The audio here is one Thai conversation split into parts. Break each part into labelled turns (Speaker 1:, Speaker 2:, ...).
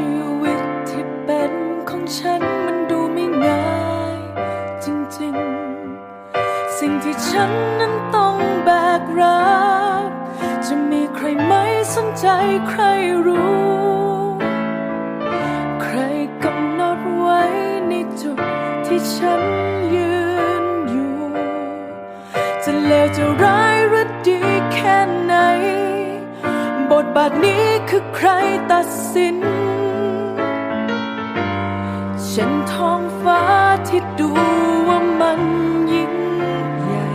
Speaker 1: ชีวิตที่เป็นของฉันมันดูไม่ง่าย จริงๆ สิ่งที่ฉันนั้นต้องแบกรับ จะมีใครไหมสนใจใครรู้ ใครกำหนดไว้ในจุดที่ฉันยืนอยู่ จะเลวจะร้ายหรือดีแค่ไหน บทบาทนี้คือใครตัดสิน ฉันท้องฟ้าที่ดูว่ามันยิ่งใหญ่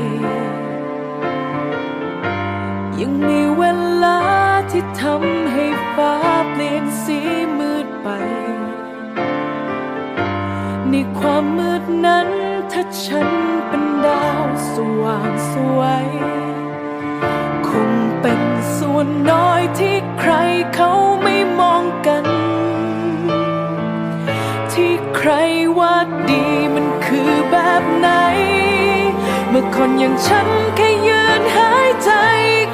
Speaker 1: ยังมีเวลาที่ทำให้ฟ้าเปลี่ยนสีมืดไป ในความมืดนั้นถ้าฉันเป็นดาวสว่างสวย คงเป็นส่วนน้อยที่ใครเขาไม่มองกัน ว่าดีมันคือแบบไหน เมื่อคนอย่างฉันแค่ยืนหายใจ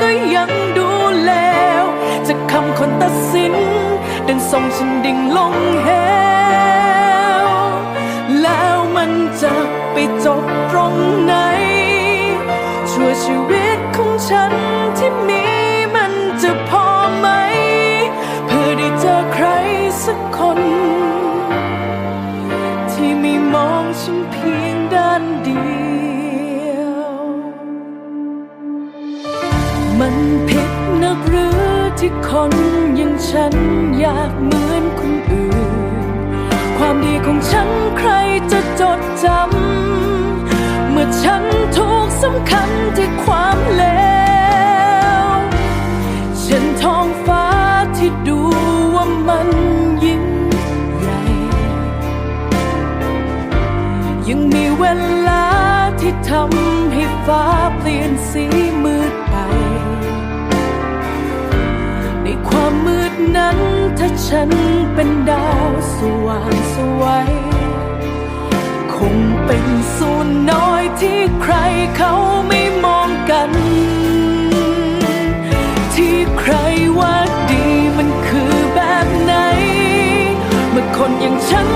Speaker 1: ก็ยังดูแล้วจากคำคนตัดสินดันส่งฉันดิ่งลงเหวแล้วมันจะไปจบตรงไหน ชั่วชีวิตของฉันที่มีมันจะพอไหม เพื่อได้เจอใครสักคน ยงด้านเดียว มันผิดนักหรือที่คนอย่างฉันอยากเหมือนคนอื่น ความดีของฉันใครจะจดจำ เมื่อฉันถูกสำคัญที่ความเลวฉันท้องฟ้าที่ดูว่ามันยิ่งใหญ่ยังมี เวลาที่ทำให้ฟ้าเปลี่ยนสีมืดไป ในความมืดนั้นถ้าฉันเป็นดาวสว่างสวยคงเป็นส่วนน้อยที่ใครเขาไม่มองกัน ที่ใครว่าดีมันคือแบบไหน เมื่อคนอย่างฉัน